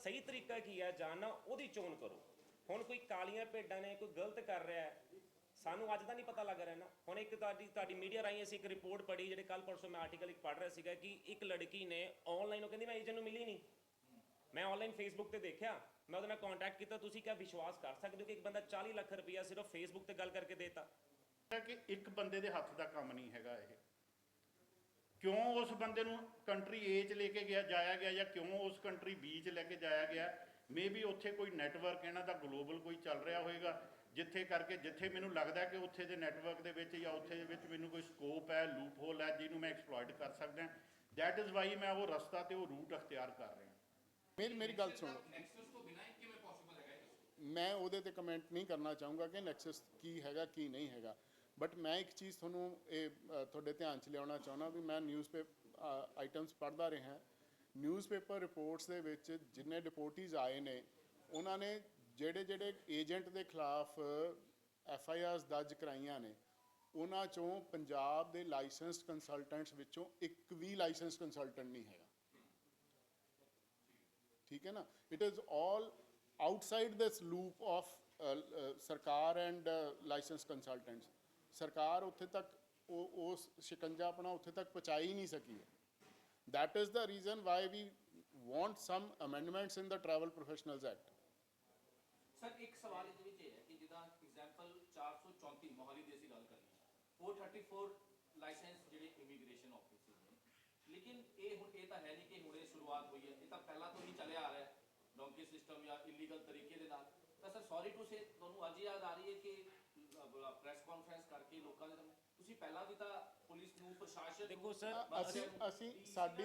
ਸਹੀ ਤਰੀਕਾ ਕੀ ਹੈ? ਜਾਣਨਾ ਉਹਦੀ ਚੋਣ ਕਰੋ। ਹੁਣ ਕੋਈ ਕਾਲੀਆਂ ਭੇਡਾਂ ਨੇ ਕੋਈ ਗਲਤ ਕਰ ਰਿਹਾ ਹੈ, ਸਾਨੂੰ ਅੱਜ ਦਾ ਨਹੀਂ ਪਤਾ ਲੱਗ ਰਿਹਾ ਨਾ। ਹੁਣ ਇੱਕ ਤੁਹਾਡੀ ਤੁਹਾਡੀ ਮੀਡੀਆ ਰਾਹੀਂ ਅਸੀਂ ਇੱਕ ਰਿਪੋਰਟ ਪੜ੍ਹੀ, ਜਿਹੜੇ ਕੱਲ ਪਰਸੋਂ ਮੈਂ ਆਰਟੀਕਲ ਇੱਕ ਪੜ੍ਹ ਰਿਹਾ ਸੀਗਾ ਕਿ ਇੱਕ ਲੜਕੀ ਨੇ ਆਨਲਾਈਨ ਉਹ ਕਹਿੰਦੀ ਮੈਂ ਏਜੰਟ ਨੂੰ ਮਿਲੀ ਨਹੀਂ। ਮੈਂ ਆਨਲਾਈਨ ਫੇਸਬੁੱਕ ਤੇ ਦੇਖਿਆ, ਮੈਂ ਉਹਦੇ ਨਾਲ ਕੰਟੈਕਟ ਕੀਤਾ, ਤੁਸੀਂ ਕਿਆ ਵਿਸ਼ਵਾਸ ਕਰ ਸਕਦੇ ਹੋ ਕਿ ਇੱਕ ਬੰਦਾ 40 ਲੱਖ ਰੁਪਇਆ ਸਿਰਫ ਫੇਸਬੁੱਕ ਤੇ ਗੱਲ ਕਰਕੇ ਦੇਤਾ? ਕਿ ਇੱਕ ਬੰਦੇ ਦੇ ਹੱਥ ਦਾ ਕੰਮ ਨਹੀਂ ਹੈਗਾ ਇਹ। ਕਿਉਂ ਉਸ ਬੰਦੇ ਨੂੰ ਕੰਟਰੀ ਏ ਚ ਲੈ ਕੇ ਗਿਆ ਜਾਇਆ ਗਿਆ ਜਾਂ ਕਿਉਂ ਉਸ ਕੰਟਰੀ ਬੀ ਚ ਲੈ ਕੇ ਜਾਇਆ ਗਿਆ? ਮੇਬੀ ਉੱਥੇ ਕੋਈ ਨੈਟਵਰਕ ਇਹਨਾਂ ਦਾ ਗਲੋਬਲ ਕੋਈ ਚੱਲ ਰਿਹਾ ਹੋਵੇਗਾ ਜਿੱਥੇ ਕਰਕੇ ਜਿੱਥੇ ਮੈਨੂੰ ਲੱਗਦਾ ਕਿ ਉੱਥੇ ਦੇ ਨੈਟਵਰਕ ਦੇ ਵਿੱਚ ਜਾਂ ਉੱਥੇ ਦੇ ਵਿੱਚ ਮੈਨੂੰ ਕੋਈ ਸਕੋਪ ਹੈ ਲੂਪ ਹੋਲ ਹੈ ਜਿਹਨੂੰ ਮੈਂ ਐਕਸਪਲੋਇਟ ਕਰ ਸਕਦਾ ਦੈਟ ਇਜ਼ ਵਾਈ ਮੈਂ ਉਹ ਰਸਤਾ ਤੇ ਉਹ ਰੂਟ ਅਖਤਿਆਰ ਕਰ ਰਿਹਾ ਮੇਰੀ ਮੇਰੀ ਗੱਲ ਸੁਣੋ। ਨੈਕਸਸ ਤੋਂ ਬਿਨਾਂ ਹੀ ਕਿਵੇਂ ਪੋਸੀਬਲ ਹੈਗਾ ਇਹ ਮੈਂ ਉਹਦੇ ਤੇ ਕਮੈਂਟ ਨਹੀਂ ਕਰਨਾ ਚਾਹੂੰਗਾ ਕਿ ਨੈਕਸਸ ਕੀ ਹੈਗਾ ਕੀ ਨਹੀਂ ਹੈਗਾ। ਬਟ ਮੈਂ ਇੱਕ ਚੀਜ਼ ਤੁਹਾਨੂੰ ਇਹ ਤੁਹਾਡੇ ਧਿਆਨ 'ਚ ਲਿਆਉਣਾ ਚਾਹੁੰਦਾ ਵੀ ਮੈਂ ਨਿਊਜ਼ਪੇਪਰ ਆਈਟਮਸ ਪੜ੍ਹਦਾ ਰਿਹਾ। ਨਿਊਜ਼ਪੇਪਰ ਰਿਪੋਰਟਸ ਦੇ ਵਿੱਚ ਜਿੰਨੇ ਡਿਪੋਰਟੀਜ਼ ਆਏ ਨੇ, ਉਹਨਾਂ ਨੇ ਜਿਹੜੇ ਜਿਹੜੇ ਏਜੰਟ ਦੇ ਖਿਲਾਫ ਐਫ ਆਈ ਆਰਸ ਦਰਜ ਕਰਾਈਆਂ ਨੇ, ਉਹਨਾਂ ਚੋਂ ਪੰਜਾਬ ਦੇ ਲਾਇਸੈਂਸਡ ਕੰਸਲਟੈਂਟਸ ਵਿੱਚੋਂ ਇੱਕ ਵੀ ਲਾਇਸੈਂਸ ਕੰਸਲਟੈਂਟ ਨਹੀਂ ਹੈਗਾ। ਠੀਕ ਹੈ ਨਾ? It is all outside this loop of ਸਰਕਾਰ ਐਂਡ ਲਾਇਸੈਂਸ ਕੰਸਲਟੈਂਟਸ ਸਰਕਾਰ ਉੱਥੇ ਤੱਕ ਉਹ ਉਸ ਸ਼ਿਕੰਜਾ ਆਪਣਾ ਉੱਥੇ ਤੱਕ ਪਹੁੰਚਾ ਹੀ ਨਹੀਂ ਸਕੀ ਹੈ। That is the reason why we want some amendments in the travel professionals act. Sir ਇੱਕ ਸਵਾਲ ਇਹਦੇ ਵਿੱਚ ਇਹ ਹੈ ਕਿ ਜਿੱਦਾਂ ਐਗਜ਼ਾਮਪਲ 434 ਮੋਹਾਲੀ ਦੀ ਅਸੀਂ ਗੱਲ ਕਰੀਏ 434 ਲਾਇਸੈਂਸ ਜਿਹੜੇ ਇਮੀਗ੍ਰੇਸ਼ਨ ਆਫਿਸਰ ਨੇ, ਲੇਕਿਨ ਇਹ ਹੁਣ, ਇਹ ਤਾਂ ਹੈ ਨਹੀਂ ਕਿ ਹੁਣੇ ਸ਼ੁਰੂਆਤ ਹੋਈ ਹੈ, ਇਹ ਤਾਂ ਪਹਿਲਾਂ ਤੋਂ ਹੀ ਚੱਲਿਆ ਆ ਰਿਹਾ ਹੈ ਡੋਂਕੀ ਸਿਸਟਮ ਜਾਂ ਇਲੀਗਲ ਤਰੀਕੇ ਦੇ ਨਾਲ। ਤਾਂ ਸਰ ਸੌਰੀ ਟੂ ਸੇ ਤੁਹਾਨੂੰ ਅੱਜ ਯਾਦ ਆ ਰਹੀ ਹੈ ਕਿ ਪ੍ਰੈਸ ਕਾਨਫਰੰਸ ਕਰਕੇ ਲੋਕਾਂ ਦੇ ਸਾਹਮਣੇ। ਤੁਸੀਂ ਪਹਿਲਾਂ ਵੀ ਤਾਂ ਪੁਲਿਸ ਨੂੰ ਪ੍ਰਸ਼ਾਸਨ ਦੇਖੋ ਸਰ, ਅਸੀਂ ਅਸੀਂ ਸਾਡੀ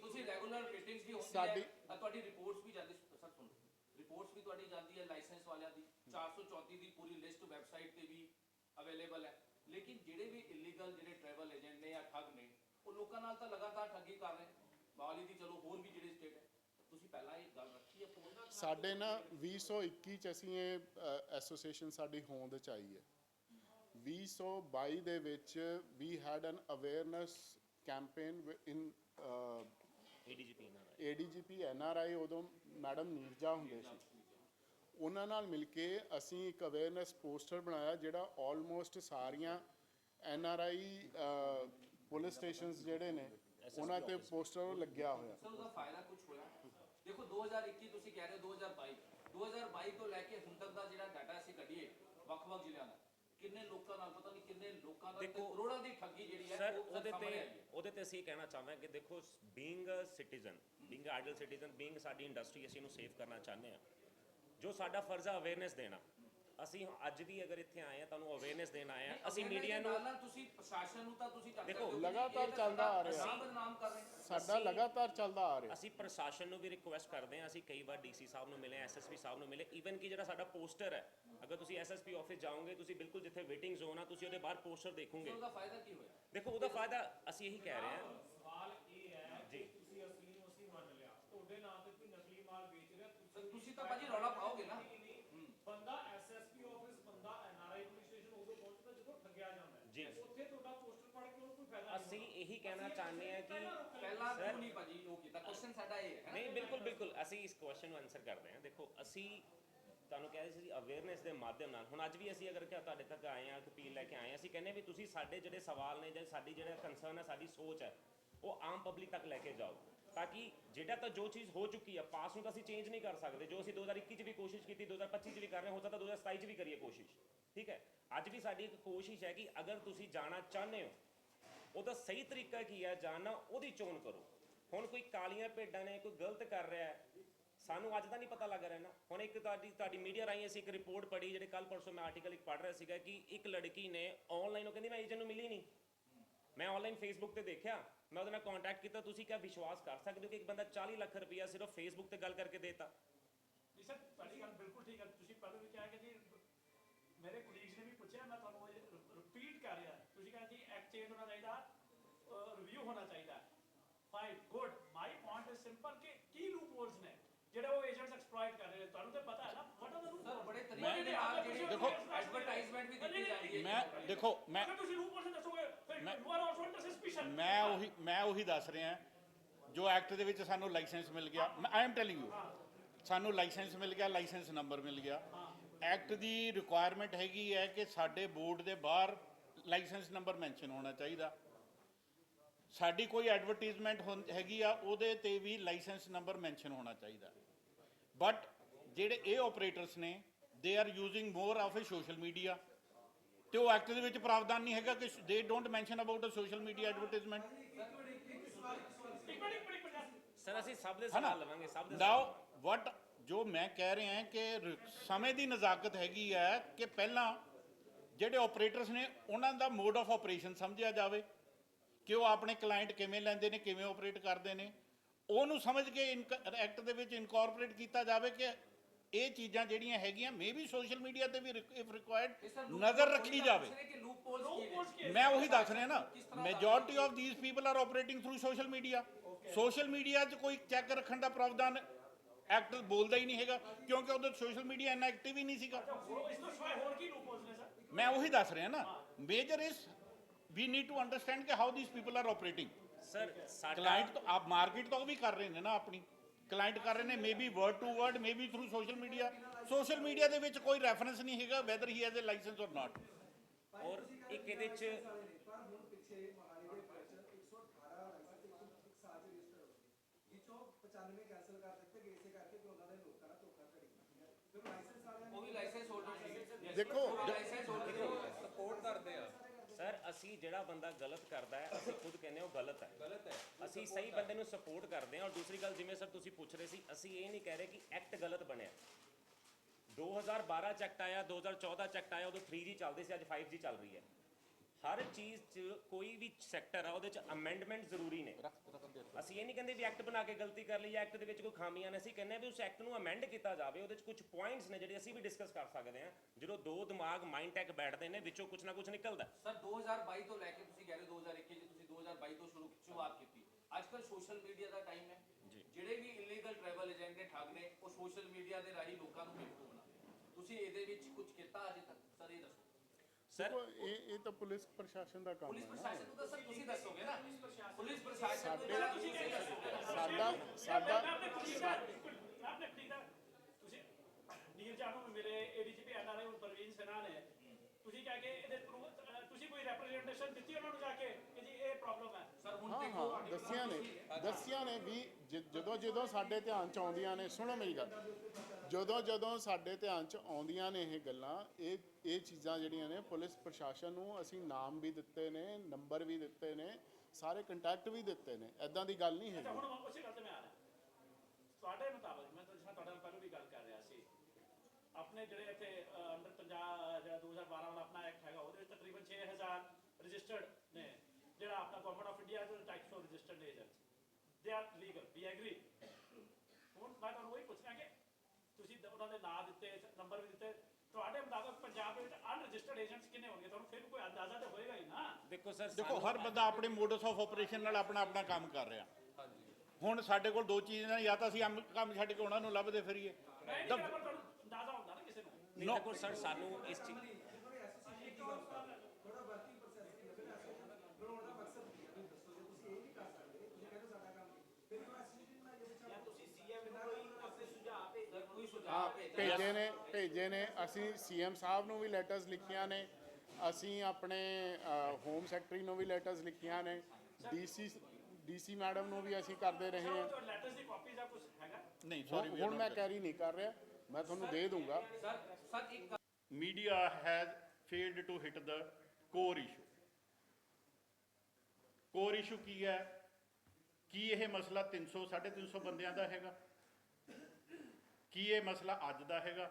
ਤੁਸੀਂ ਰੈਗੂਲਰ ਮੀਟਿੰਗਸ ਵੀ ਹੁੰਦੀ ਸਾਡੀ- ਤੁਹਾਡੀ ਰਿਪੋਰਟਸ ਵੀ ਜਾਂਦੀ ਸਰ ਸੁਣੋ। ਰਿਪੋਰਟਸ ਵੀ ਤੁਹਾਡੀ ਜਾਂਦੀ ਹੈ ਲਾਇਸੈਂਸ ਵਾਲਿਆਂ ਦੀ। 434 ਦੀ ਪੂਰੀ ਲਿਸਟ ਵੈਬਸਾਈਟ ਤੇ ਵੀ ਅਵੇਲੇਬਲ ਹੈ। ਲੇਕਿਨ ਜਿਹੜੇ ਵੀ ਇਲੀਗਲ ਜਿਹੜੇ ਟਰੈਵਲ ਏਜੰਟ ਨੇ ਜਾਂ ਠੱਗ ਨੇ ਉਹ ਲੋਕਾਂ ਨਾਲ ਤਾਂ ਲਗਾਤਾਰ ਠੱਗੀ ਕਰ ਰਹੇ ਬਾਲੀ ਦੀ ਚਲੋ ਹੋਰ ਵੀ ਜਿਹੜੇ ਸਟੇਟ ਹੈ। ਪਹਿਲਾਂ ਇਹ ਗੱਲ ਰੱਖੀ ਹੈ ਫੋਨ ਸਾਡੇ ਨਾ 2021 ਚ ਅਸੀਂ ਇਹ ਐਸੋਸੀਏਸ਼ਨ ਸਾਡੀ ਹੋਂਦ ਚ ਆਈ ਹੈ। 2022 ਦੇ ਵਿੱਚ ਵੀ had an awareness campaign in ADGP ਨਾਲ ਏਡੀਜੀਪੀ ਐਨਆਰਆਈ ਉਦੋਂ ਮੈਡਮ ਨੀਰਜਾ ਹੁੰਦੇ ਸੀ। ਉਹਨਾਂ ਨਾਲ ਮਿਲ ਕੇ ਅਸੀਂ ਇੱਕ ਅਵੇਅਰਨੈਸ ਪੋਸਟਰ ਬਣਾਇਆ ਜਿਹੜਾ ਆਲਮੋਸਟ ਸਾਰੀਆਂ ਐਨਆਰਆਈ ਪੁਲਿਸ ਸਟੇਸ਼ਨਸ ਜਿਹੜੇ ਨੇ ਉਹਨਾਂ ਤੇ ਪੋਸਟਰ ਲੱਗਿਆ ਹੋਇਆ। ਸਰ ਉਹਦਾ ਫਾਇਦਾ ਕੁਝ ਹੋਇਆ ਦੇਖੋ 2021 ਤੁਸੀਂ ਕਹਿ ਰਹੇ ਹੋ 2022 2022 ਤੋਂ ਲੈ ਕੇ ਹੁਣ ਤੱਕ ਦਾ ਜਿਹੜਾ ਡਾਟਾ ਅਸੀਂ ਕੱਢੀਏ ਵੱਖ-ਵੱਖ ਜ਼ਿਲ੍ਹਿਆਂ ਦਾ ਕਿੰਨੇ ਲੋਕਾਂ ਨਾਲ ਪਤਾ ਨਹੀਂ ਕਿੰਨੇ ਲੋਕਾਂ ਦਾ ਕਰੋੜਾਂ ਦੀ ਠੱਗੀ ਜਿਹੜੀ ਹੈ ਉਹ ਉਹਦੇ ਤੇ ਉਹਦੇ ਤੇ ਅਸੀਂ ਕਹਿਣਾ ਚਾਹਾਂਗੇ ਕਿ ਦੇਖੋ being a citizen being a ideal citizen being ਸਾਡੀ ਇੰਡਸਟਰੀ ਅਸੀਂ ਇਹਨੂੰ ਸੇਵ ਕਰਨਾ ਚਾਹੁੰਦੇ ਆ ਜੋ ਸਾਡਾ ਫਰਜ਼ ਆ ਅਵੇਅਰਨੈਸ ਦੇਣਾ। ਅਸੀਂ ਅੱਜ ਵੀ ਅਗਰ ਇੱਥੇ ਆਏ ਆ ਤੁਹਾਨੂੰ ਅਵੇਅਰਨੈਸ ਦੇਣ ਆਏ ਆ ਅਸੀਂ Awareness ਮੀਡੀਆ ਨੂੰ ਨਾਲ ਤੁਸੀਂ ਪ੍ਰਸ਼ਾਸਨ ਨੂੰ ਤਾਂ ਤੁਸੀਂ ਦੇਖੋ, ਲਗਾਤਾਰ ਚੱਲਦਾ ਆ ਰਿਹਾ। ਨਾਮ ਬਦਨਾਮ ਕਰ ਰਹੇ ਹੋ। ਸਾਡਾ ਲਗਾਤਾਰ ਚੱਲਦਾ ਆ ਰਿਹਾ ਅਸੀਂ ਪ੍ਰਸ਼ਾਸਨ ਨੂੰ ਵੀ ਰਿਕੁਐਸਟ ਕਰਦੇ ਹਾਂ ਅਸੀਂ ਕਈ ਵਾਰ ਡੀਸੀ ਸਾਹਿਬ ਨੂੰ ਮਿਲੇ ਐਸਐਸਪੀ ਸਾਹਿਬ ਨੂੰ ਮਿਲੇ ਈਵਨ ਕਿ ਜਿਹੜਾ ਸਾਡਾ ਪੋਸਟਰ ਹੈ ਅਗਰ ਤੁਸੀਂ ਐਸਐਸਪੀ ਆਫਿਸ ਜਾਓਗੇ ਤੁਸੀਂ ਬਿਲਕੁਲ ਜਿੱਥੇ ਵੇਟਿੰਗ ਜ਼ੋਨ ਆ ਤੁਸੀਂ ਉਹਦੇ ਬਾਹਰ ਪੋਸਟਰ ਦੇਖੋਗੇ ਉਹਦਾ ਫਾਇਦਾ ਕੀ ਹੋਇਆ ਦੇਖੋ ਉਹਦਾ ਫਾਇਦਾ ਅਸੀਂ ਇਹੀ ਕਹਿ ਰਹੇ ਹਾਂ ਸਵਾਲ ਇਹ ਹੈ ਜੀ। ਕਿ ਤੁਸੀਂ ਅਸਲੀ ਨੂੰ ਅਸੀਂ ਮੰਨ ਲਿਆ ਤੁਹਾਡੇ ਨਾਂ ਤੇ ਕੋਈ ਨਕਲੀ ਮਾਲ ਵੇਚ ਰਿਹਾ ਤਾਂ ਤੁਸੀਂ ਤਾਂ ਭਾਜੀ ਰੌਲਾ ਨਾ। ਨਹੀਂ, ਨਹੀਂ। ਬੰਦਾ ਐਸਐਸਪੀ ਆਫਿਸ ਬੰਦਾ ਐਨਆਰਆਈ ਪੁਲਿਸ ਸਟੇਸ਼ਨ ਉਦੋਂ ਪਹੁੰਚਦਾ ਜਦੋਂ ਠੱਗਿਆ ਜਾਂਦਾ ਹੈ ਜੀ। ਉੱਥੇ ਤੁਹਾਡਾ ਪੋਸਟਰ ਪੜ ਕੇ ਉਹਨੂੰ ਕੋਈ ਫਾਇਦਾ ਨਹੀਂ ਅਸੀਂ ਇਹੀ ਕਹਿਣਾ ਚਾਹੁੰਦੇ ਹਾਂ ਕਿ ਪਹਿਲਾਂ ਕਿਉਂ ਨਹੀਂ ਭਾਜੀ ਉਹ ਕੀਤਾ? ਕੁਐਸਚਨ ਸਾਡਾ ਇਹ ਹੈ ਨਹੀਂ ਬਿਲਕੁਲ ਬਿਲਕੁਲ। ਅਸੀਂ ਇਸ ਕੁਐਸਚਨ ਨੂੰ ਆਨਸਰ ਕਰਦੇ ਹਾਂ। ਦੇਖੋ ਅਸੀਂ ਤੁਹਾਨੂੰ ਕਹਿ ਰਹੇ ਸੀ ਅਵੇਅਰਨੈਸ ਦੇ ਮਾਧਿਅਮ ਨਾਲ। ਹੁਣ ਅੱਜ ਵੀ ਅਸੀਂ ਅਗਰ ਕਿ ਤੁਹਾਡੇ ਤੱਕ ਆਏ ਹਾਂ ਅਪੀਲ ਲੈ ਕੇ ਆਏ ਹਾਂ ਅਸੀਂ ਕਹਿੰਦੇ ਵੀ ਤੁਸੀਂ ਸਾਡੇ ਜਿਹੜੇ ਸਵਾਲ ਨੇ ਜਾਂ ਸਾਡੀ ਜਿਹੜਾ ਕੰਸਰਨ ਹੈ ਸਾਡੀ ਸੋਚ ਹੈ ਉਹ ਆਮ ਪਬਲਿਕ ਤੱਕ ਲੈ ਕੇ ਜਾਓ। ਤਾਂ ਕਿ ਜਿਹੜਾ ਤਾਂ ਜੋ ਚੀਜ਼ ਹੋ ਚੁੱਕੀ ਹੈ ਪਾਸ ਨੂੰ ਤਾਂ ਅਸੀਂ ਚੇਂਜ ਨਹੀਂ ਕਰ ਸਕਦੇ। ਜੋ ਅਸੀਂ 2021 ਚ ਵੀ ਕੋਸ਼ਿਸ਼ ਕੀਤੀ 2025 ਚ ਵੀ ਕਰ ਰਹੇ ਹਾਂ ਹੋ ਸਕਦਾ 2027 ਚ ਵੀ ਕਰੀਏ ਕੋਸ਼ਿਸ਼। ਠੀਕ ਹੈ? ਅੱਜ ਵੀ ਸਾਡੀ ਇੱਕ ਕੋਸ਼ਿਸ਼ ਹੈ ਕਿ ਅਗਰ ਤੁਸੀਂ ਜਾਣਾ ਚਾਹੁੰਦੇ ਹੋ ਉਹਦਾ ਸਹੀ ਤਰੀਕਾ ਕੀ ਹੈ ਜਾਣਨਾ, ਉਹਦੀ ਚੋਣ ਕਰੋ। ਹੁਣ ਕੋਈ ਕਾਲੀਆਂ ਭੇਡਾਂ ਨੇ ਕੋਈ ਗਲਤ ਕਰ ਰਿਹਾ ਹੈ, ਸਾਨੂੰ ਅੱਜ ਦਾ ਨਹੀਂ ਪਤਾ ਲੱਗ ਰਿਹਾ ਨਾ। ਹੁਣ ਇੱਕ ਤੁਹਾਡੀ ਤੁਹਾਡੀ ਮੀਡੀਆ ਰਾਹੀਂ ਅਸੀਂ ਇੱਕ ਰਿਪੋਰਟ ਪੜ੍ਹੀ, ਜਿਹੜੇ ਕੱਲ ਪਰਸੋਂ ਮੈਂ ਆਰਟੀਕਲ ਇੱਕ ਪੜ੍ਹ ਰਿਹਾ ਸੀਗਾ ਕਿ ਇੱਕ ਲੜਕੀ ਨੇ ਆਨਲਾਈਨ ਉਹ ਕਹਿੰਦੀ ਮੈਂ ਏਜੰਟ ਨੂੰ ਮਿਲੀ ਨਹੀਂ। ਮੈਂ ਆਨਲਾਈਨ ਫੇਸਬੁੱਕ ਤੇ ਦੇਖਿਆ, ਮੈਂ ਉਹਦੇ ਨਾਲ ਕੰਟੈਕਟ ਕੀਤਾ, ਤੁਸੀਂ ਕਿਆ ਵਿਸ਼ਵਾਸ ਕਰ ਸਕਦੇ ਹੋ ਕਿ ਇੱਕ ਬੰਦਾ 40 ਲੱਖ ਰੁਪਇਆ ਸਿਰਫ ਫੇਸਬੁੱਕ ਤੇ ਗੱਲ ਕਰਕੇ ਦੇਤਾ? ਜੀ ਸਰ, ਤੁਹਾਡੀ ਗੱਲ ਬਿਲਕੁਲ ਠੀਕ ਹੈ। ਤੁਸੀਂ ਪਹਿਲਾਂ ਵੀ ਕਿਹਾ ਕਿ ਜੀ ਮੇਰੇ ਕੋਲੀਗਸ ਨੇ ਵੀ ਪੁੱਛਿਆ ਮੈਂ ਤੁਹਾਨੂੰ ਰਿਪੀਟ ਕਰ ਰਿਹਾ। ਤੁਸੀਂ ਕਹਿੰਦੇ ਜੀ ਐਕਟ ਚੇਂਜ ਹੋਣਾ ਚਾਹੀਦਾ ਰਿਵਿਊ ਹੋਣਾ ਚਾਹੀਦਾ। Fine good my point is simple ਕਿ ਕੀ ਲੂਪ ਹੋਲਸ ਨੇ ਜਿਹੜੇ ਉਹ ਏਜੰਟਸ ਐਕਸਪਲੋਇਟ ਕਰ ਰਹੇ ਨੇ? ਤੁਹਾਨੂੰ ਤੇ ਪਤਾ ਹੈ ਨਾ ਵਾਟ ਆਰ ਦ ਸਰ ਬੜੇ ਤਰੀਕੇ ਦੇ ਨਾਲ ਜਿਹੜੀ ਦੇਖੋ, ਐਡਵਰਟਾਈਜ਼ਮੈਂਟ ਵੀ ਦਿੱਤੀ ਜਾ ਰਹੀ ਹੈ ਮੈਂ ਦੇਖੋ ਮੈਂ ਅਗਰ ਤੁਸੀਂ ਲੂਪ ਹੋਲਸ ਦੱਸੋਗੇ ਫਿਰ you are also under suspicion ਮੈਂ ਉਹੀ ਮੈਂ ਉਹੀ ਦੱਸ ਰਿਹਾ ਜੋ ਐਕਟ ਦੇ ਵਿੱਚ ਸਾਨੂੰ ਲਾਇਸੈਂਸ ਮਿਲ ਗਿਆ। ਆਈ ਐਮ ਟੈਲਿੰਗ ਯੂ ਸਾਨੂੰ ਲਾਇਸੈਂਸ ਮਿਲ ਗਿਆ ਲਾਇਸੈਂਸ ਨੰਬਰ ਮਿਲ ਗਿਆ। ਐਕਟ ਦੀ ਰਿਕੁਆਇਰਮੈਂਟ ਹੈਗੀ ਹੈ ਕਿ ਸਾਡੇ ਬੋਰਡ ਦੇ ਬਾਹਰ ਲਾਇਸੈਂਸ ਨੰਬਰ ਮੈਂਸ਼ਨ ਹੋਣਾ ਚਾਹੀਦਾ। ਸਾਡੀ ਕੋਈ ਐਡਵਰਟਾਈਜ਼ਮੈਂਟ ਹੈਗੀ ਆ ਉਹਦੇ ਤੇ ਵੀ ਲਾਇਸੈਂਸ ਨੰਬਰ ਮੈਂਸ਼ਨ ਹੋਣਾ ਚਾਹੀਦਾ। ਬਟ ਜਿਹੜੇ ਇਹ ਆਪਰੇਟਰਸ ਨੇ they are using more of a social media ਤੇ ਉਹ ਐਕਟ ਦੇ ਵਿੱਚ ਪ੍ਰਾਵਧਾਨ ਨਹੀਂ ਹੈਗਾ ਕਿ they don't mention about a social media advertisement sir ਅਸੀਂ ਸਭ ਦੇ ਸਵਾਲ ਲਵਾਂਗੇ ਸਭ ਦੇ ਨਾਓ ਵਟ ਜੋ ਮੈਂ ਕਹਿ ਰਿਹਾ ਹਾਂ ਕਿ ਰ- ਸਮੇਂ ਦੀ ਨਜ਼ਾਕਤ ਹੈਗੀ ਹੈ ਕਿ ਪਹਿਲਾਂ ਜਿਹੜੇ ਆਪਰੇਟਰਸ ਨੇ ਉਹਨਾਂ ਦਾ ਮੋਡ ਆਫ ਆਪਰੇਸ਼ਨ ਸਮਝਿਆ ਜਾਵੇ ਕਿ ਉਹ ਆਪਣੇ ਕਲਾਇੰਟ ਕਿਵੇਂ ਲੈਂਦੇ ਨੇ ਕਿਵੇਂ ਆਪਰੇਟ ਕਰਦੇ ਨੇ। ਉਹਨੂੰ ਸਮਝ ਕੇ ਐਕਟ ਦੇ ਵਿੱਚ ਇਨਕੋਰਪੋਰੇਟ ਕੀਤਾ ਜਾਵੇ ਕਿ ਇਹ ਚੀਜ਼ਾਂ ਜਿਹੜੀਆਂ ਹੈਗੀਆਂ ਮੇ ਵੀ ਸੋਸ਼ਲ ਮੀਡੀਆ ਤੇ ਵੀ ਇਫ ਰਿਕੁਆਇਰਡ ਨਜ਼ਰ ਰੱਖੀ ਜਾਵੇ। ਕਿ ਲੂਪ ਹੋਲਸ ਲੋ ਕੀ ਨੇ? ਪੋਸਟ ਕੇ ਮੈਂ ਉਹੀ ਦੱਸ ਰਿਹਾ ਨਾ majority of these people are operating through social media social media 'ਚ ਕੋਈ ਚੈੱਕ ਰੱਖਣ ਦਾ ਪ੍ਰਾਵਧਾਨ ਐਕਟ ਬੋਲਦਾ ਹੀ ਨਹੀਂ ਹੈਗਾ ਕਿਉਂਕਿ ਉਹਦੇ ਸੋਸ਼ਲ ਮੀਡੀਆ ਇੰਨਾ ਐਕਟਿਵ ਹੀ ਨਹੀਂ ਸੀਗਾ। ਮੈਂ ਉਹੀ ਦੱਸ ਰਿਹਾ ਨਾ major is we need to understand ਕਿ how these people are operating sir ਸਾਡਾ ਕਲਾਇੰਟ ਤੋਂ ਆਪ ਮਾਰਕੀਟ ਤੋਂ ਵੀ ਕਰ ਰਹੇ ਨੇ ਨਾ ਆਪਣੀ। ਕਲਾਇੰਟ ਕਰ ਰਹੇ ਨੇ maybe word to word maybe through social media social media ਦੇ ਵਿੱਚ ਕੋਈ ਰੈਫਰੈਂਸ ਨਹੀਂ ਹੈਗਾ whether he has a license or not or ਇੱਕ ਇਹਦੇ ਵਿੱਚ 118 ਲਾਇਸੈਂਸ ਇੱਕ ਇੱਕ ਸਾਲ ਚ ਰਜਿਸਟਰ ਹੋ ਗਏ ਵਿੱਚੋਂ 95 ਕੈਨਸਲ ਕਰ ਦਿੱਤੇ ਗਏ ਇਸੇ ਕਰਕੇ ਕਿ ਉਹਨਾਂ ਨੇ ਲੋਕਾਂ ਨਾਲ ਧੋਖਾ ਧੜੀ ਕੀਤੀ ਹੈ ਫਿਰ ਲਾਇਸੈਂਸ ਵਾਲਿਆਂ ਉਹ ਵੀ ਲਾਇਸੈਂਸ ਹੋਲਡਰ ਸੀ ਦੇਖੋ। ਸਪੋਰਟ ਕਰਦੇ ਆ। ਸਰ ਅਸੀਂ ਜਿਹੜਾ ਬੰਦਾ ਗਲਤ ਕਰਦਾ ਹੈ ਅਸੀਂ ਖੁਦ ਕਹਿੰਦੇ ਹਾਂ ਉਹ ਗਲਤ ਹੈ। ਗਲਤ ਹੈ। ਅਸੀਂ ਸਹੀ ਬੰਦੇ ਨੂੰ ਸਪੋਰਟ ਕਰਦੇ ਹਾਂ। ਔਰ ਦੂਸਰੀ ਗੱਲ ਜਿਵੇਂ ਸਰ ਤੁਸੀਂ ਪੁੱਛ ਰਹੇ ਸੀ ਅਸੀਂ ਇਹ ਨਹੀਂ ਕਹਿ ਰਹੇ ਕਿ ਐਕਟ ਗਲਤ ਬਣਿਆ। 2012 ਚ ਐਕਟ ਆਇਆ 2014 ਚ ਐਕਟ ਆਇਆ ਉਦੋਂ 3G ਚੱਲਦੀ ਸੀ ਅੱਜ 5G ਚੱਲ ਰਹੀ ਹੈ। ਹਰ ਚੀਜ਼ 'ਚ ਕੋਈ ਵੀ ਸੈਕਟਰ ਆ ਉਹਦੇ 'ਚ ਅਮੈਂਡਮੈਂਟ ਜ਼ਰੂਰੀ ਨੇ। ਅਸੀਂ ਇਹ ਨਹੀਂ ਕਹਿੰਦੇ ਵੀ ਐਕਟ ਬਣਾ ਕੇ ਗਲਤੀ ਕਰ ਲਈ ਐਕਟ ਦੇ ਵਿੱਚ ਕੋਈ ਖਾਮੀਆਂ ਨੇ ਅਸੀਂ ਕਹਿੰਦੇ ਹਾਂ ਵੀ ਉਸ ਐਕਟ ਨੂੰ ਅਮੈਂਡ ਕੀਤਾ ਜਾਵੇ ਉਹਦੇ 'ਚ ਕੁਝ ਪੁਆਇੰਟਸ ਨੇ ਜਿਹੜੇ ਅਸੀਂ ਵੀ ਡਿਸਕਸ ਕਰ ਸਕਦੇ ਹਾਂ ਜਦੋਂ ਦੋ ਦਿਮਾਗ ਮਾਈਂਡ ਟੈਕ ਬੈਠਦੇ ਨੇ ਵਿੱਚੋਂ ਕੁਝ ਨਾ ਕੁਝ ਨਿਕਲਦਾ। ਸਰ 2022 ਤੋਂ ਲੈ ਕੇ ਤੁਸੀਂ ਕਹਿ ਰਹੇ ਹੋ 2021 ਚ ਤੁਸੀਂ 2022 ਤੋਂ ਸ਼ੁਰੂ ਸ਼ੁਰੂਆਤ ਕੀਤੀ। ਅੱਜ ਕੱਲ ਸੋਸ਼ਲ ਮੀਡੀਆ ਦਾ ਟਾਈਮ ਹੈ। ਜਿਹੜੇ ਵੀ ਇਲੀਗਲ ਟਰੈਵਲ ਏਜੰਟ ਨੇ ਠੱਗ ਨੇ ਉਹ ਸੋਸ਼ਲ ਮੀਡੀਆ ਦੇ ਰਾਹੀਂ ਲੋਕਾਂ ਨੂੰ ਬੇਵਕੂਫ ਬਣਾਉਂਦੇ ਤੁਸੀਂ ਇਹਦੇ ਵਿੱਚ ਕੁਝ ਕੀਤਾ ਅਜੇ ਤੱਕ? ਸਰ ਇਹ ਦੱਸੋ। ਸਰ ਦੇਖੋ ਇਹ ਇਹ ਤਾਂ ਪੁਲਿਸ ਪ੍ਰਸ਼ਾਸਨ ਦਾ ਕੰਮ ਪੁਲਿਸ ਹੈ ਨਾ। ਪ੍ਰਸ਼ਾਸਨ ਨੂੰ ਤਾਂ ਸਰ ਤੁਸੀਂ ਦੱਸੋਗੇ ਨਾ। ਪੁਲਿਸ ਪ੍ਰਸ਼ਾਸਨ ਨੂੰ ਤਾਂ ਤੁਸੀਂ ਕੀ ਦੱਸੋਗੇ ਨਾ ਸਾਡਾ ਸਾਡਾ ਮੈਂ ਆਪਣੇ ਕੁਲੀਗ ਦਾ ਮੈਂ ਆਪਣੇ ਕੁਲੀਗ ਦਾ ਤੁਸੀਂ ਨੀਰ ਜਾਣੋ ਮੇਰੇ ਏਡੀਜੀਪੀ ਐਨਆਰਆਈ ਪ੍ਰਵੀਨ ਸਿਨਾ ਨੇ। ਤੁਸੀਂ ਕਹਿ ਕੇ ਇਹਦੇ proof, ਅਹ, ਤੁਸੀਂ ਕੋਈ ਰੈਪਰੈਜ਼ੈਂਟੇਸ਼ਨ ਦਿੱਤੀ ਉਹਨਾਂ ਨੂੰ ਜਾ ਕੇ ਕਿ ਜੀ ਇਹ ਪ੍ਰੋਬਲਮ ਹੈ? ਸਰ ਹੁਣ ਹਾਂ ਦੱਸਿਆ ਨੇ। ਦੱਸਿਆ ਨੇ ਵੀ ਜ- ਜਦੋਂ ਜਦੋਂ ਸਾਡੇ ਧਿਆਨ ਚ ਆਉਂਦੀਆਂ ਨੇ ਸੁਣੋ ਮੇਰੀ ਗੱਲ। ਜਦੋਂ ਜਦੋਂ ਸਾਡੇ ਧਿਆਨ ਚ ਆਉਂਦੀਆਂ ਨੇ ਇਹ ਗੱਲਾਂ ਇਹ ਇਹ ਚੀਜ਼ਾਂ ਜਿਹੜੀਆਂ ਨੇ ਪੁਲਿਸ ਪ੍ਰਸ਼ਾਸਨ ਨੂੰ ਅਸੀਂ ਨਾਮ ਵੀ ਦਿੱਤੇ ਨੇ ਨੰਬਰ ਵੀ ਦਿੱਤੇ ਨੇ ਸਾਰੇ ਕੰਟੈਕਟ ਵੀ ਦਿੱਤੇ ਨੇ। ਐਦਾਂ ਦੀ ਗੱਲ ਨਹੀਂ ਅੱਛਾ ਹੈਗੀ। ਹੁਣ ਉਸੇ ਗੱਲ ਤੇ ਮੈਂ ਆ ਰਿਹਾ। ਤੁਹਾਡੇ ਮੁਤਾਬਕ ਮੈਂ ਤਾਂ ਜਿਸ ਤਰ੍ਹਾਂ ਤੁਹਾਡੇ ਨਾਲ ਪਹਿਲਾਂ ਵੀ ਗੱਲ ਕਰ ਰਿਹਾ ਸੀ ਆਪਣੇ ਜਿਹੜੇ ਇੱਥੇ ਅੰਡਰ ਪੰਜਾਬ ਜਿਹੜਾ 2012 ਵਾਲਾ ਆਪਣਾ ਐਕਟ ਹੈਗਾ ਉਹਦੇ ਵਿੱਚ ਤਕਰੀਬਨ 6000 ਰਜਿਸਟਰਡ ਨੇ। ਜਿਹੜਾ ਆਪਣਾ ਗਵਰਨਮੈਂਟ ਆਫ ਇੰਡੀਆ ਦੇ tax for registered agents they are legal we agree ਹੁਣ ਮੈਂ ਤੁਹਾਨੂੰ ਉਹੀ ਪੁੱਛਣਾ ਕਿ ਤੁਸੀਂ ਉਹਨਾਂ ਦੇ ਨਾਂ ਦਿੱਤੇ ਨੰਬਰ ਵੀ ਦਿੱਤੇ। ਤੁਹਾਡੇ ਮੁਤਾਬਕ ਪੰਜਾਬ ਦੇ ਵਿੱਚ ਅਨਰਜਿਸਟਰਡ ਏਜੰਟਸ ਕਿੰਨੇ ਹੋਣਗੇ? ਤੁਹਾਨੂੰ ਫਿਰ ਕੋਈ ਅੰਦਾਜ਼ਾ ਤਾਂ ਹੋਏਗਾ ਹੀ ਨਾ। ਦੇਖੋ ਸਰ ਦੇਖੋ ਹਰ ਬੰਦਾ ਆਪਣੇ ਮੋਡਸ ਆਫ ਆਪਰੇਸ਼ਨ ਨਾਲ ਆਪਣਾ ਆਪਣਾ ਕੰਮ ਕਰ ਰਿਹਾ। ਹੁਣ ਸਾਡੇ ਕੋਲ ਦੋ ਚੀਜ਼ਾਂ ਨੇ ਜਾਂ ਤਾਂ ਅਸੀਂ ਕੰਮ ਛੱਡ ਕੇ ਉਹਨਾਂ ਨੂੰ ਲੱਭਦੇ ਫਿਰੀਏ। ਅੰਦਾਜ਼ਾ ਹੁੰਦਾ ਨਾ ਕਿਸੇ ਨੂੰ। ਨਹੀਂ ਦੇਖੋ ਸਰ ਸਾਨੂੰ ਇਸ ਚੀਜ਼ ਥੋੜਾ ਵਰਕਿੰਗ ਪ੍ਰੋਸੈਸ ਕੀ ਹੈ ਫਿਰ ਐਸੋਸੀਏਸ਼ਨ ਬਣਾਉਣ ਦਾ ਮਕਸਦ ਕੀ ਹੈ ਤੁਸੀਂ ਦੱਸੋ ਜੇ ਤੁਸੀਂ ਇਹ ਨਹੀਂ ਕਰ ਸਕਦੇ ਤੁਸੀਂ ਕਹਿੰਦੇ ਹੋ ਸਾਡਾ ਕੰਮ ਨਹੀਂ ਫਿਰ ਕਿਉਂ ਐਸੋਸੀਏਸ਼ਨ ਬਣਾਈ ਹੈ ਜਾਂ ਤੁਸੀਂ ਸੀਐਮ ਨੂੰ ਕੋਈ ਆਪਣੇ ਸੁਝਾਅ ਭੇਜ ਸਰ ਕੋਈ ਹਾਂ ਸੁਝਾਅ ਭੇਜੋ ਨੇ ਭੇਜੇ ਨੇ। ਅਸੀਂ ਸੀਐਮ ਸਾਹਿਬ ਨੂੰ ਵੀ ਲੈਟਰਸ ਲਿਖੀਆਂ ਨੇ। ਅਸੀਂ ਆਪਣੇ ਹੋਮ ਸੈਕਟਰੀ ਨੂੰ ਵੀ ਲੈਟਰਸ ਲਿਖੀਆਂ ਨੇ। ਡੀਸੀ ਡੀਸੀ ਮੈਡਮ ਨੂੰ ਵੀ ਅਸੀਂ ਕਰਦੇ ਰਹੇ ਹਾਂ। ਉਹ ਲੈਟਰਸ ਦੀ ਕਾਪੀ ਜਾਂ ਕੁਝ ਹੈਗਾ? ਨਹੀਂ ਹੁਣ ਸੌਰੀ ਹੁਣ ਮੈਂ ਕੈਰੀ ਨਹੀਂ ਕਰ ਰਿਹਾ। ਮੈਂ ਤੁਹਾਨੂੰ ਦੇ ਦੂੰਗਾ ਸਰ ਸਰ ਇੱਕ media has failed to hit the core issue. Core issue ਕੀ ਹੈ? ਕੀ ਇਹ ਮਸਲਾ 300 350 ਬੰਦਿਆਂ ਦਾ ਹੈਗਾ? ਕੀ ਇਹ ਮਸਲਾ ਅੱਜ ਦਾ ਹੈਗਾ?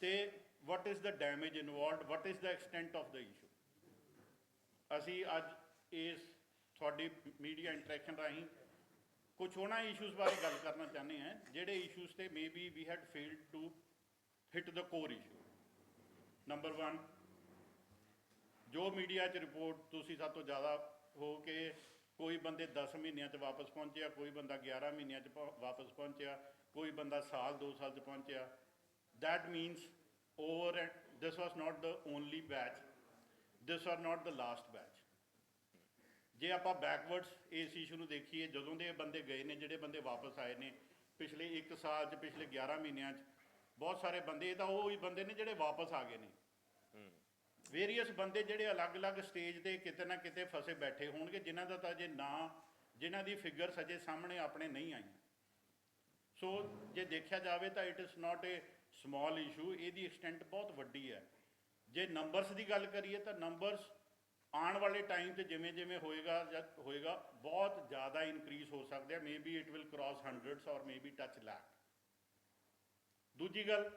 ਤੇ what is the damage involved? What is the extent of the issue ਅਸੀਂ ਅੱਜ ਇਸ ਤੁਹਾਡੀ ਮੀਡੀਆ ਇੰਟਰੈਕਸ਼ਨ ਰਾਹੀਂ ਕੁਝ ਉਹਨਾਂ ਇਸ਼ੂਜ਼ ਬਾਰੇ ਗੱਲ ਕਰਨਾ ਚਾਹੁੰਦੇ ਹਾਂ, ਜਿਹੜੇ ਇਸ਼ੂਜ਼ ਤੇ maybe we had failed to hit the core issue number 1 ਜੋ ਮੀਡੀਆ 'ਚ ਰਿਪੋਰਟ ਤੁਸੀਂ ਸਭ ਤੋਂ ਜ਼ਿਆਦਾ ਹੋ ਕੇ ਕੋਈ ਬੰਦੇ 10 ਮਹੀਨਿਆਂ 'ਚ ਵਾਪਸ ਪਹੁੰਚਿਆ, ਕੋਈ ਬੰਦਾ 11 ਮਹੀਨਿਆਂ 'ਚ ਪਹੁ- ਵਾਪਸ ਪਹੁੰਚਿਆ ਕੋਈ ਬੰਦਾ ਸਾਲ 2 ਸਾਲ 'ਚ ਪਹੁੰਚਿਆ। That means over and this was not the only batch. This was not the last batch. ਜੇ ਆਪਾਂ ਬੈਕਵਰਡਸ ਇਸ ਇਸ਼ੂ ਨੂੰ ਦੇਖੀਏ ਜਦੋਂ ਦੇ ਬੰਦੇ ਗਏ ਨੇ ਜਿਹੜੇ ਬੰਦੇ ਵਾਪਸ ਆਏ ਨੇ ਪਿਛਲੇ 1 ਸਾਲ 'ਚ ਪਿਛਲੇ 11 ਮਹੀਨਿਆਂ 'ਚ ਬਹੁਤ ਸਾਰੇ ਬੰਦੇ ਇਹ ਤਾਂ ਉਹ ਹੀ ਬੰਦੇ ਨੇ ਜਿਹੜੇ ਵਾਪਸ ਆ ਗਏ ਨੇ। ਵੇਰੀਅਸ ਬੰਦੇ ਜਿਹੜੇ ਅਲੱਗ-ਅਲੱਗ ਸਟੇਜ ਤੇ ਕਿਤੇ ਨਾ ਕਿਤੇ ਫਸੇ ਬੈਠੇ ਹੋਣਗੇ ਜਿਨ੍ਹਾਂ ਦਾ ਤਾਂ ਜੇ ਨਾਂ ਜਿਨ੍ਹਾਂ ਦੀ ਫਿਗਰ ਅਜੇ ਸਾਹਮਣੇ ਆਪਣੇ ਨਹੀਂ ਆਈਆਂ। ਸੋ ਜੇ ਦੇਖਿਆ ਜਾਵੇ ਤਾਂ it is not a small issue ਇਹਦੀ ਐਕਸਟੈਂਟ ਬਹੁਤ ਵੱਡੀ ਹੈ ਜੇ ਨੰਬਰਸ ਦੀ ਗੱਲ ਕਰੀਏ ਤਾਂ ਨੰਬਰਸ ਆਉਣ ਵਾਲੇ ਟਾਈਮ ਤੇ ਜਿਵੇਂ ਜਿਵੇਂ ਹੋਏਗਾ ਜਾਂ ਹੋਏਗਾ ਬਹੁਤ ਜ਼ਿਆਦਾ ਇਨਕਰੀਜ਼ ਹੋ ਸਕਦੇ ਆ maybe it will cross hundreds or maybe touch lakh ਦੂਜੀ ਗੱਲ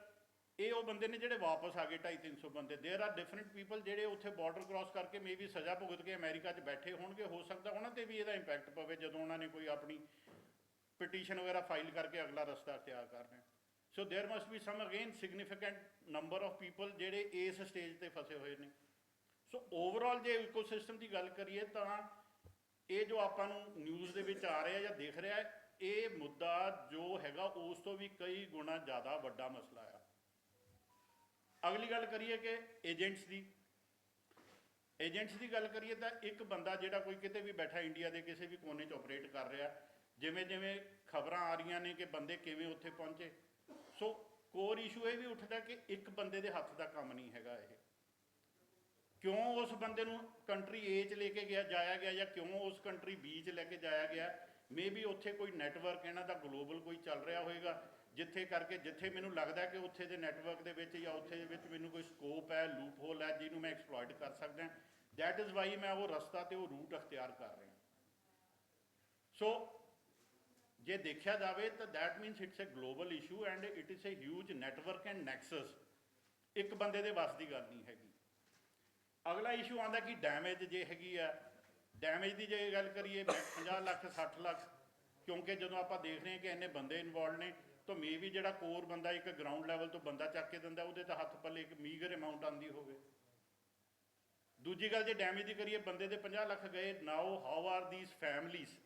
ਇਹ ਉਹ ਬੰਦੇ ਨੇ ਜਿਹੜੇ ਵਾਪਸ ਆ ਗਏ 250 300 ਬੰਦੇ देयर ਆਰ ਡਿਫਰੈਂਟ ਪੀਪਲ ਜਿਹੜੇ ਉੱਥੇ ਬਾਰਡਰ ਕ੍ਰਾਸ ਕਰਕੇ ਮੇਬੀ ਸਜ਼ਾ ਭੁਗਤ ਕੇ ਅਮਰੀਕਾ 'ਚ ਬੈਠੇ ਹੋਣਗੇ ਹੋ ਸਕਦਾ ਉਹਨਾਂ ਤੇ ਵੀ ਇਹਦਾ ਇੰਪੈਕਟ ਪਵੇ ਜਦੋਂ ਉਹਨਾਂ ਨੇ ਕੋਈ ਆਪਣੀ ਪਟੀਸ਼ਨ ਵਗੈਰਾ ਫਾਈਲ ਕਰਕੇ ਅਗਲਾ ਰਸਤਾ ਤਿਆਰ ਕਰ ਰਹੇ so there must be some again significant number of people ਜਿਹੜੇ ਇਸ ਸਟੇਜ ਤੇ ਫਸੇ ਹੋਏ ਨੇ ਸੋ ਓਵਰਆਲ ਜੇ ਇਕੋਸਿਸਟਮ ਦੀ ਗੱਲ ਕਰੀਏ ਤਾਂ ਇਹ ਜੋ ਆਪਾਂ ਨੂੰ ਨਿਊਜ਼ ਦੇ ਵਿੱਚ ਆ ਰਿਹਾ ਜਾਂ ਦਿਖ ਰਿਹਾ ਹੈ ਇਹ ਮੁੱਦਾ ਜੋ ਹੈਗਾ ਉਸ ਤੋਂ ਵੀ ਕਈ ਗੁਣਾ ਜ਼ਿਆਦਾ ਵੱਡਾ ਮਸਲਾ ਆ ਅਗਲੀ ਗੱਲ ਕਰੀਏ ਕਿ ਏਜੰਟਸ ਦੀ ਏਜੰਟਸ ਦੀ ਗੱਲ ਕਰੀਏ ਤਾਂ ਇੱਕ ਬੰਦਾ ਜਿਹੜਾ ਕੋਈ ਕਿਤੇ ਵੀ ਬੈਠਾ ਇੰਡੀਆ ਦੇ ਕਿਸੇ ਵੀ ਕੋਨੇ 'ਚ ਆਪਰੇਟ ਕਰ ਰਿਹਾ ਜਿਵੇਂ ਜਿਵੇਂ ਖਬਰਾਂ ਆ ਰਹੀਆਂ ਨੇ ਕਿ ਬੰਦੇ ਕਿਵੇਂ ਉੱਥੇ ਪਹੁੰਚੇ, ਸੋ ਕੋਰ ਇਸ਼ੂ ਇਹ ਵੀ ਉੱਠਦਾ ਕਿ ਇੱਕ ਬੰਦੇ ਦੇ ਹੱਥ ਦਾ ਕੰਮ ਨਹੀਂ ਹੈਗਾ ਇਹ। ਕਿਉਂ ਉਸ ਬੰਦੇ ਨੂੰ ਕੰਟਰੀ ਏ 'ਚ ਲੈ ਕੇ ਗਿਆ, ਜਾਇਆ ਗਿਆ ਜਾਂ ਕਿਉਂ ਉਸ ਕੰਟਰੀ ਬੀ 'ਚ ਲੈ ਕੇ ਜਾਇਆ ਗਿਆ? ਮੇਬੀ ਉੱਥੇ ਕੋਈ ਨੈਟਵਰਕ ਇਹਨਾਂ ਦਾ ਗਲੋਬਲ ਕੋਈ ਚੱਲ ਰਿਹਾ ਹੋਵੇਗਾ ਜਿੱਥੇ ਕਰਕੇ ਜਿੱਥੇ ਮੈਨੂੰ ਲੱਗਦਾ ਕਿ ਉੱਥੇ ਦੇ ਨੈਟਵਰਕ ਦੇ ਵਿੱਚ ਜਾਂ ਉੱਥੇ ਦੇ ਵਿੱਚ ਮੈਨੂੰ ਕੋਈ ਸਕੋਪ ਹੈ ਲੂਪ ਹੋਲ ਹੈ, ਜਿਹਨੂੰ ਮੈਂ ਐਕਸਪਲੋਇਟ ਕਰ ਸਕਦਾ। ਦੈਟ ਇਜ਼ ਵਾਈ ਮੈਂ ਉਹ ਰਸਤਾ ਤੇ ਉਹ ਰੂਟ ਅਖਤਿਆਰ ਕਰ ਰਿਹਾ। ਸੋ ਜੇ ਦੇਖਿਆ ਜਾਵੇ ਤਾਂ that means it's a global issue and it is a huge network and nexus ਇੱਕ ਬੰਦੇ ਦੇ ਵੱਸ ਦੀ ਗੱਲ ਨਹੀਂ ਹੈਗੀ। ਅਗਲਾ ਇਸ਼ੂ ਆਉਂਦਾ ਕਿ ਡੈਮੇਜ ਜੇ ਹੈਗੀ ਆ ਡੈਮੇਜ ਦੀ ਜੇ ਗੱਲ ਕਰੀਏ 50 ਲੱਖ 60 ਲੱਖ, ਕਿਉਂਕਿ ਜਦੋਂ ਆਪਾਂ ਦੇਖ ਰਹੇ ਹਾਂ ਕਿ ਇੰਨੇ ਬੰਦੇ ਇਨਵੋਲਡ ਨੇ, ਤਾਂ ਮੇ ਮੇਬੀ ਜਿਹੜਾ ਕੋਰ ਬੰਦਾ ਇੱਕ ਗਰਾਊਂਡ ਲੈਵਲ ਤੋਂ ਬੰਦਾ ਚੱਕ ਕੇ ਦਿੰਦਾ, ਉਹਦੇ ਤਾਂ ਹੱਥ ਪੱਲੇ ਇੱਕ ਮੀਗਰ ਅਮਾਉਂਟ ਆਂਦੀ ਹੋਵੇ। ਦੂਜੀ ਗੱਲ ਜੇ ਡੈਮੇਜ ਦੀ ਕਰੀਏ, ਬੰਦੇ ਦੇ 50 ਲੱਖ ਗਏ now how are these families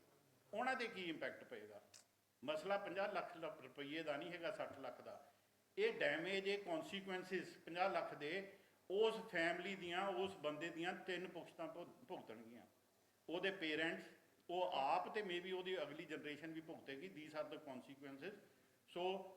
ਉਹਨਾਂ ਤੇ ਕੀ ਇੰਪੈਕਟ ਪਏਗਾ? ਮਸਲਾ 50 ਲੱਖ ਲ- ਰੁਪਈਏ ਦਾ ਨਹੀਂ ਹੈਗਾ 60 ਲੱਖ ਦਾ। ਇਹ ਡੈਮੇਜ ਇਹ ਕਨਸੀਕੁਐਂਸਿਸ 50 ਲੱਖ ਦੇ, ਉਸ ਫੈਮਿਲੀ ਦੀਆਂ, ਉਸ ਬੰਦੇ ਦੀਆਂ ਤਿੰਨ ਪੁਖਤਾਂ ਭੁ- ਭੁਗਤਣਗੀਆਂ। ਉਹਦੇ ਪੇਰੈਂਟਸ ਉਹ ਆਪ ਤੇ ਮੇਬੀ ਉਹਦੀ ਅਗਲੀ ਜਨਰੇਸ਼ਨ ਵੀ ਭੁਗਤੇਗੀ these are the consequences so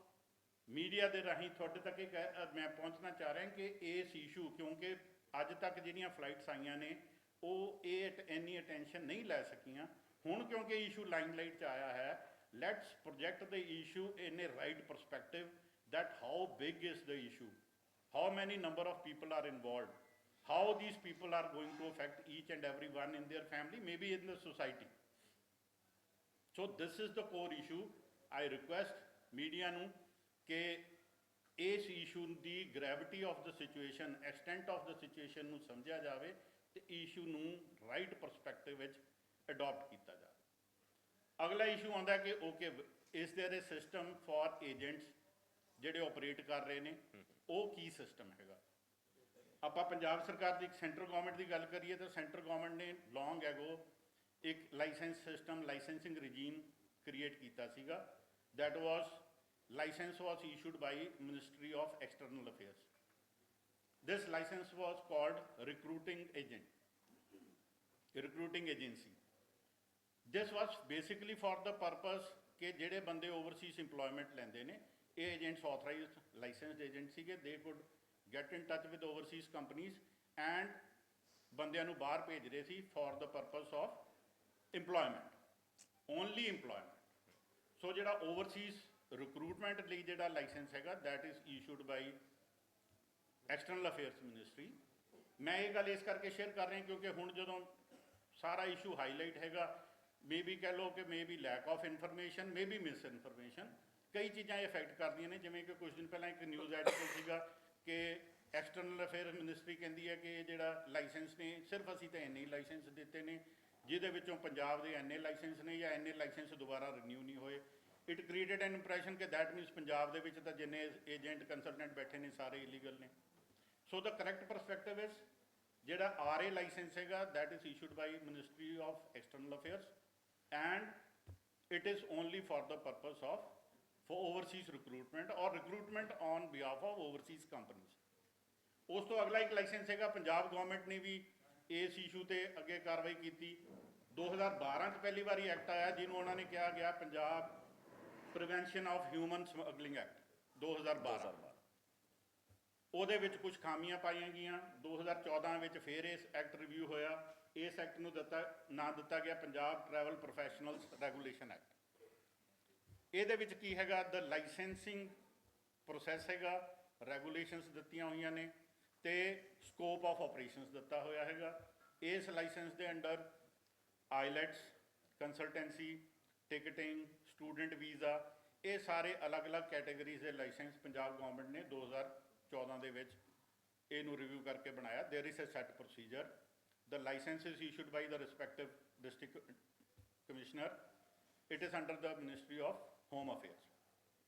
media ਦੇ ਰਾਹੀਂ ਤੁਹਾਡੇ ਤੱਕ ਇਹ ਕਹਿ- ਮੈਂ ਪਹੁੰਚਣਾ ਚਾਹ ਰਿਹਾ ਕਿ ਇਸ ਇਸ਼ੂ ਕਿਉਂਕਿ ਅੱਜ ਤੱਕ ਜਿਹੜੀਆਂ ਫਲਾਈਟਸ ਆਈਆਂ ਨੇ, ਉਹ ਇਹ ਇੰਨੀ ਅਟੈਂਸ਼ਨ ਨਹੀਂ ਲੈ ਸਕੀਆਂ। ਹੁਣ ਕਿਉਂਕਿ ਇਸ਼ੂ ਲਾਈਮਲਾਈਟ 'ਚ ਆਇਆ ਹੈ let's project the issue in a right perspective that how big is the issue how many number of people are involved how these people are going to affect each and every one in their family maybe in the society so this is the core issue i request media ਨੂੰ ਕਿ ਇਸ issue the gravity of the situation extent of the situation ਨੂੰ ਸਮਝਿਆ ਜਾਵੇ ਤੇ issue ਨੂੰ right perspective ਵਿੱਚ adopt ਕੀਤਾ ਜਾਵੇ ਅਗਲਾ ਇਸ਼ੂ ਆਉਂਦਾ ਕਿ ਓਕੇ ਇਸ ਦੇ ਅ ਸਿਸਟਮ ਫਾਰ ਏਜੰਟਸ ਜਿਹੜੇ ਆਪਰੇਟ ਕਰ ਰਹੇ ਨੇ? ਉਹ ਕੀ ਸਿਸਟਮ ਹੈਗਾ? ਆਪਾਂ ਪੰਜਾਬ ਸਰਕਾਰ ਦੀ ਸੈਂਟਰ ਗਵਰਨਮੈਂਟ ਦੀ ਗੱਲ ਕਰੀਏ ਤਾਂ ਸੈਂਟਰ ਗਵਰਨਮੈਂਟ ਨੇ ਲੌਂਗ ਐਗੋ ਇੱਕ license system licensing regime create ਕੀਤਾ ਸੀਗਾ। That was, license was issued by ministry of external affairs. This license was called recruiting agent, recruiting agency. This was basically for the purpose ਕਿ ਜਿਹੜੇ ਬੰਦੇ Overseas EMPLOYMENT ਲੈਂਦੇ ਨੇ, ਇਹ agents ਆਥਰਾਈਜ਼ਡ licensed agent ਸੀਗੇ they could get in touch with overseas companies and ਬੰਦਿਆਂ ਨੂੰ ਬਾਹਰ ਭੇਜ ਰਹੇ ਸੀ for the purpose of employment only employment. So ਜਿਹੜਾ ਓਵਰਸੀਜ਼ ਰਿਕਰੂਟਮੈਂਟ ਲਈ ਜਿਹੜਾ ਲਾਇਸੈਂਸ ਹੈਗਾ, that is issued by external affairs ministry ਮੈਂ ਇਹ ਗੱਲ ਇਸ ਕਰਕੇ ਸ਼ੇਅਰ ਕਰ ਰਿਹਾ ਕਿਉਂਕਿ ਹੁਣ ਜਦੋਂ ਸਾਰਾ ਇਸ਼ੂ ਹਾਈਲਾਈਟ ਹੈਗਾ ਮੇ ਮੇਬੀ ਕਹਿ ਲਓ ਕਿ may maybe lack of information maybe misinformation ਕਈ ਚੀਜ਼ਾਂ ਇਹ ਅਫੈਕਟ ਕਰਦੀਆਂ ਨੇ, ਜਿਵੇਂ ਕਿ ਕੁਝ ਦਿਨ ਪਹਿਲਾਂ ਇੱਕ ਨਿਊਜ਼ ਆਰਟੀਕਲ ਸੀਗਾ ਕਿ ਐਕਸਟਰਨਲ ਅਫੇਅਰ ਮਿਨਿਸਟਰੀ ਕਹਿੰਦੀ ਹੈ ਕਿ ਇਹ ਜਿਹੜਾ ਲਾਇਸੈਂਸ ਨੇ, ਸਿਰਫ ਅਸੀਂ ਤਾਂ ਇੰਨੇ ਹੀ ਲਾਇਸੈਂਸ ਦਿੱਤੇ ਨੇ, ਜਿਹਦੇ ਵਿੱਚੋਂ ਪੰਜਾਬ ਦੇ ਐਨਏ ਲਾਇਸੈਂਸ ਨੇ ਜਾਂ ਐਨਏ ਲਾਇਸੈਂਸ ਦੁਬਾਰਾ ਰਿਨਿਊ ਨਹੀਂ ਹੋਏ। ਇਟ ਕ੍ਰੀਏਟਡ ਐਨ ਇੰਪ੍ਰੈਸ਼ਨ ਕਿ ਦੈਟ ਮੀਨਸ ਪੰਜਾਬ ਦੇ ਵਿੱਚ ਤਾਂ ਜਿੰਨੇ ਏਜੰਟ ਕੰਸਲਟੈਂਟ ਬੈਠੇ ਨੇ, ਸਾਰੇ ਇਲੀਗਲ ਨੇ। So the correct perspective is ਜਿਹੜਾ ਆਰਏ ਲਾਇਸੈਂਸ ਹੈਗਾ, that is issued by ministry of external affairs and it is only for the purpose of for overseas recruitment or recruitment on behalf of overseas companies. ਉਸ ਤੋਂ ਅਗਲਾ ਇੱਕ licence ਹੈਗਾ Punjab government ਨੇ ਵੀ ਇਸ issue ਤੇ ਅੱਗੇ ਕਾਰਵਾਈ ਕੀਤੀ। 2012 ਚ ਪਹਿਲੀ ਵਾਰੀ ਐਕਟ ਆਇਆ ਜਿਹਨੂੰ ਉਹਨਾਂ ਨੇ ਕਿਹਾ ਗਿਆ Punjab prevention of human smuggling act 2012 ਉਹਦੇ ਵਿੱਚ ਕੁਝ ਖਾਮੀਆਂ ਪਾਈਆਂ ਗਈਆਂ। 2014 ਵਿੱਚ ਫਿਰ ਇਸ ਐਕਟ ਰਿਵਿਊ ਹੋਇਆ। ਇਸ ਐਕਟ ਨੂੰ ਦਿੱਤਾ ਨਾਂ ਦਿੱਤਾ ਗਿਆ Punjab travel professionals regulation act ਇਹਦੇ ਵਿੱਚ ਕੀ ਹੈਗਾ ਦ ਲਾਇਸੈਂਸਿੰਗ ਪ੍ਰੋਸੈਸ ਹੈਗਾ ਰੈਗੂਲੇਸ਼ਨਸ ਦਿੱਤੀਆਂ ਹੋਈਆਂ ਨੇ ਤੇ ਸਕੋਪ ਆਫ ਆਪਰੇਸ਼ਨਸ ਦਿੱਤਾ ਹੋਇਆ ਹੈਗਾ ਇਸ ਲਾਇਸੈਂਸ ਦੇ under IELTS consultancy ticketing student visa ਇਹ ਸਾਰੇ ਅਲੱਗ-ਅਲੱਗ ਕੈਟਾਗਰੀਜ਼ ਦੇ ਲਾਇਸੈਂਸ ਪੰਜਾਬ ਗਵਰਨਮੈਂਟ ਨੇ 2014 ਦੇ ਵਿੱਚ ਇਹਨੂੰ ਰਿਵਿਊ ਕਰਕੇ ਬਣਾਇਆ there is a set procedure the license is issued by the respective district commissioner, it is under the ministry of home affairs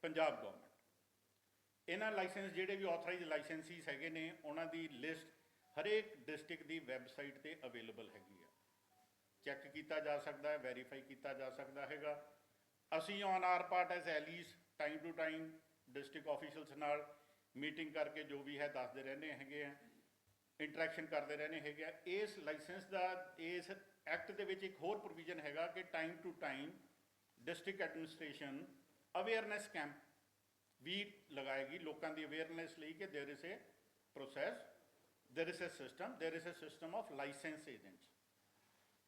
Punjab government ਇਹਨਾਂ ਲਾਇਸੈਂਸ ਜਿਹੜੇ ਵੀ ਆਥੋਰਾਈਜ਼ਡ ਲਾਇਸੈਂਸੀਸ ਹੈਗੇ ਨੇ, ਉਹਨਾਂ ਦੀ ਲਿਸਟ ਹਰੇਕ ਡਿਸਟ੍ਰਿਕਟ ਦੀ ਵੈਬਸਾਈਟ ਤੇ ਅਵੇਲੇਬਲ ਹੈਗੀ ਹੈ ਚੈੱਕ ਕੀਤਾ ਜਾ ਸਕਦਾ ਹੈ ਵੈਰੀਫਾਈ ਕੀਤਾ ਜਾ ਸਕਦਾ ਹੈਗਾ। ਅਸੀਂ on our part as ਐਲੀਸ time to time district officials ਨਾਲ ਮੀਟਿੰਗ ਕਰਕੇ ਜੋ ਵੀ ਹੈ ਦੱਸਦੇ ਰਹਿੰਦੇ ਹੈਗੇ ਆ। ਇੰਟਰੈਕਸ਼ਨ ਕਰਦੇ ਰਹਿੰਦੇ ਹੈਗੇ ਆ ਇਸ ਲਾਇਸੈਂਸ ਦਾ ਇਸ ਐਕਟ ਦੇ ਵਿੱਚ ਇੱਕ ਹੋਰ ਪ੍ਰੋਵੀਜ਼ਨ ਹੈਗਾ ਕਿ time to time district administration awareness camp ਵੀ ਲਗਾਏਗੀ ਲੋਕਾਂ ਦੀ ਅਵੇਅਰਨੈਸ ਲਈ ਕਿ there is a process there is a system there is a system of license agents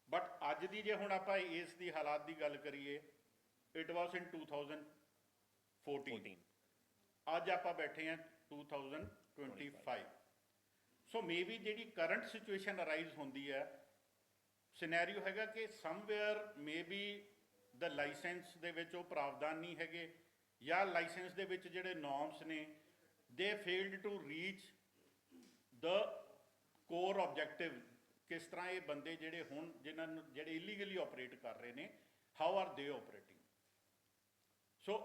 but ਅੱਜ ਦੀ ਜੇ ਹੁਣ ਆਪਾਂ ਇਸ ਦੀ ਹਾਲਾਤ ਦੀ ਗੱਲ ਕਰੀਏ ਇਟ ਵਾਸ ਇਨ 2014 ਅੱਜ ਆਪਾਂ ਬੈਠੇ ਹਾਂ 2025 ਸੋ ਮੇਬੀ ਜਿਹੜੀ ਕਰੰਟ ਸਿਚੁਏਸ਼ਨ ਅਰਾਈਜ਼ ਹੁੰਦੀ ਹੈ ਸਿਨੈਰੀਓ ਹੈਗਾ ਕਿ ਸਮਵੇਅਰ ਮੇਬੀ ਦ ਲਾਇਸੈਂਸ ਦੇ ਵਿੱਚ ਉਹ ਪ੍ਰਾਵਧਾਨ ਨਹੀਂ ਹੈਗੇ, ਜਾਂ ਲਾਇਸੈਂਸ ਦੇ ਵਿੱਚ ਜਿਹੜੇ ਨੋਰਮਸ ਨੇ they failed to reach the core objective ਕਿਸ ਤਰ੍ਹਾਂ ਇਹ ਬੰਦੇ ਜਿਹੜੇ ਹੁਣ ਜਿਨ੍ਹਾਂ ਨੂੰ, ਜਿਹੜੇ ਇਲੀਗਲੀ ਆਪਰੇਟ ਕਰ ਰਹੇ ਨੇ how are they operating so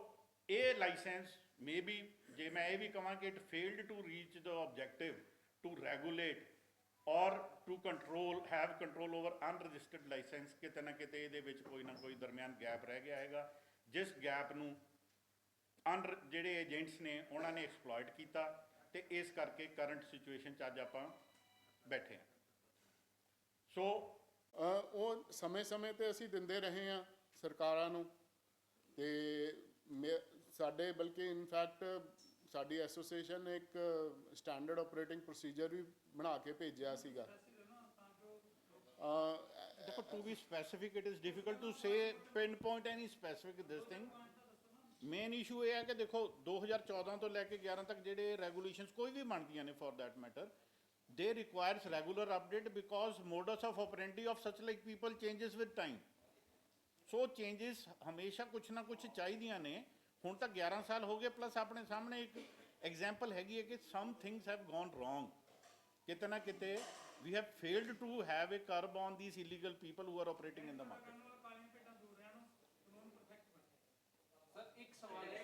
ਇਹ ਲਾਇਸੈਂਸ ਮੇਬੀ ਜੇ ਮੈਂ ਇਹ ਵੀ ਕਹਾਂ ਕਿ it failed to reach the objective to regulate or to control have control over unregistered license ਕਿਤੇ ਨਾ ਕਿਤੇ ਇਹਦੇ ਵਿੱਚ ਕੋਈ ਨਾ ਕੋਈ ਦਰਮਿਆਨ ਗੈਪ ਰਹਿ ਗਿਆ ਹੈਗਾ। ਜਿਸ ਗੈਪ ਨੂੰ ਅਨ ਜਿਹੜੇ ਏਜੰਟਸ ਨੇ, ਉਹਨਾਂ ਨੇ ਐਕਸਪਲੋਇਟ ਕੀਤਾ ਤੇ ਇਸ ਕਰਕੇ ਕਰੰਟ ਸਿਚੁਏਸ਼ਨ 'ਚ ਅੱਜ ਆਪਾਂ ਬੈਠੇ ਹਾਂ। ਸੋ ਉਹ ਸਮੇਂ-ਸਮੇਂ ਤੇ ਅਸੀਂ ਦਿੰਦੇ ਰਹੇ ਹਾਂ ਸਰਕਾਰਾਂ ਨੂੰ ਤੇ ਮੇ- ਸਾਡੇ ਬਲਕਿ ਇਨਫੈਕਟ ਸਾਡੀ ਐਸੋਸੀਏਸ਼ਨ ਨੇ ਇੱਕ ਸਟੈਂਡਰਡ ਆਪਰੇਟਿੰਗ ਪ੍ਰੋਸੀਜਰ ਵੀ ਬਣਾ ਕੇ ਭੇਜਿਆ ਸੀਗਾ। ਦੇਖੋ to be specific it is difficult to say pinpoint any specific this thing main issue ਇਹ ਹੈ ਕਿ ਦੇਖੋ 2014 ਤੋਂ ਲੈ ਕੇ 11 ਤੱਕ ਜਿਹੜੇ ਰੈਗੂਲੇਸ਼ਨਸ ਕੋਈ ਵੀ ਬਣਦੀਆਂ ਨੇ for that matter they requires regular update because modes of operandi of such like people changes with time so changes ਹਮੇਸ਼ਾ ਕੁਝ ਨਾ ਕੁਝ ਚਾਹੀਦੀਆਂ ਨੇ ਹੁਣ ਤਾਂ 11 ਸਾਲ ਹੋ ਗਏ ਪਲੱਸ ਆਪਣੇ ਸਾਹਮਣੇ ਇੱਕ ਐਗਜ਼ਾਮਪਲ ਹੈਗੀ ਹੈ ਕਿ some things have gone wrong ਕਿਤੇ ਨਾ ਕਿਤੇ we have failed to have a curb on these illegal people who are operating in the market sir ਇੱਕ ਸਵਾਲ ਹੈ